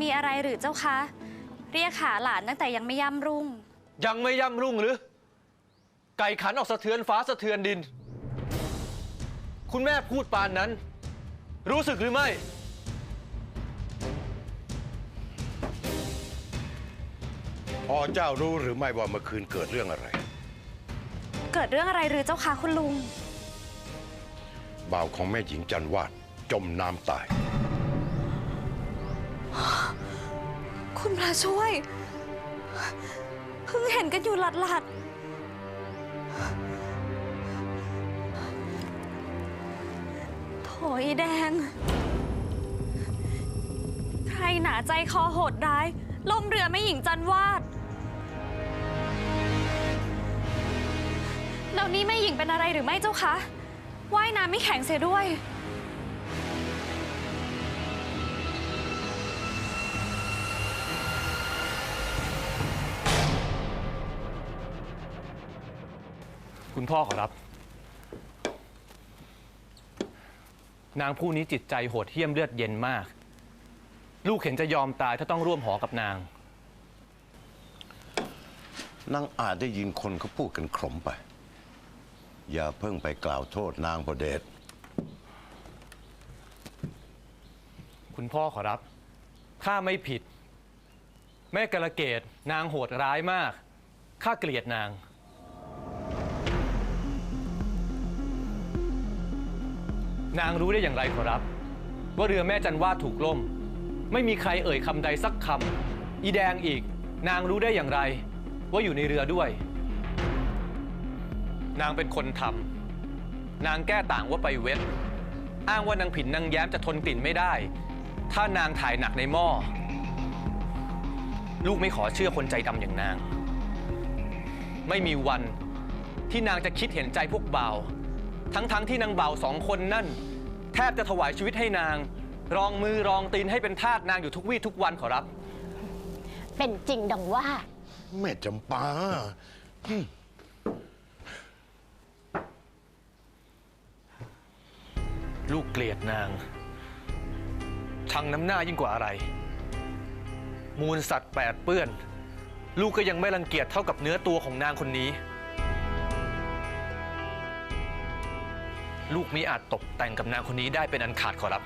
มีอะไรหรือเจ้าคะ เรียกหาหลานตั้งแต่ยังไม่ย่ำรุ่ง ยังไม่ย่ำรุ่งหรือ ไก่ขันออกสะเทือนฟ้าสะเทือนดิน คุณแม่พูดปานนั้น รู้สึกหรือไม่ พอเจ้ารู้หรือไม่ว่าเมื่อคืนเกิดเรื่องอะไร เกิดเรื่องอะไรหรือเจ้าคะคุณลุง บ่าวของแม่หญิงจันวาดจมน้ำตาย คุณพระช่วย เพิ่งเห็นกันอยู่หลัดหลัดโถอีแดง ใครหนาใจคอโหดร้าย ล่มเรือไม่หญิงจันวาดแล้วนี่แม่หญิงเป็นอะไรหรือไม่เจ้าคะ ว่ายน้ำไม่แข็งเสียด้วย คุณพ่อขอรับ นางผู้นี้จิตใจโหดเหี้ยมเลือดเย็นมาก ลูกเห็นจะยอมตายถ้าต้องร่วมหอกับนาง นางอาจได้ยินคนเขาพูดกันขลมไป อย่าเพิ่งไปกล่าวโทษนางพระเดชคุณพ่อขอรับ ข้าไม่ผิด แม่กระเกดนางโหดร้ายมาก ข้าเกลียดนาง นางรู้ได้อย่างไรขอรับ ว่าเรือแม่จันวาดถูกล่ม ไม่มีใครเอ่ยคำใดสักคำอีแดงอีก นางรู้ได้อย่างไร ว่าอยู่ในเรือด้วย นางเป็นคนทำนางแก้ต่างว่าไปเวทอ้างว่านางผินนางแย้มจะทนกลิ่นไม่ได้ ถ้านางถ่ายหนักในหม้อ ลูกไม่ขอเชื่อคนใจดำอย่างนาง ไม่มีวันที่นางจะคิดเห็นใจพวกเบา ทั้งๆทที่นางเบาสองคนนั่น แทบจะถวายชีวิตให้นาง รองมือรองตีนให้เป็นทาสนางอยู่ทุกวี่ทุกวันขอรับ เป็นจริงดังว่า แม่จำปาลูกเกลียดนาง ชังน้ำหน้ายิ่งกว่าอะไร มูลสัตว์แปดเปื้อน ลูกก็ยังไม่รังเกียจเท่ากับเนื้อตัวของนางคนนี้ ลูกมิอาจตกแต่งกับนางคนนี้ได้เป็นอันขาดขอรับ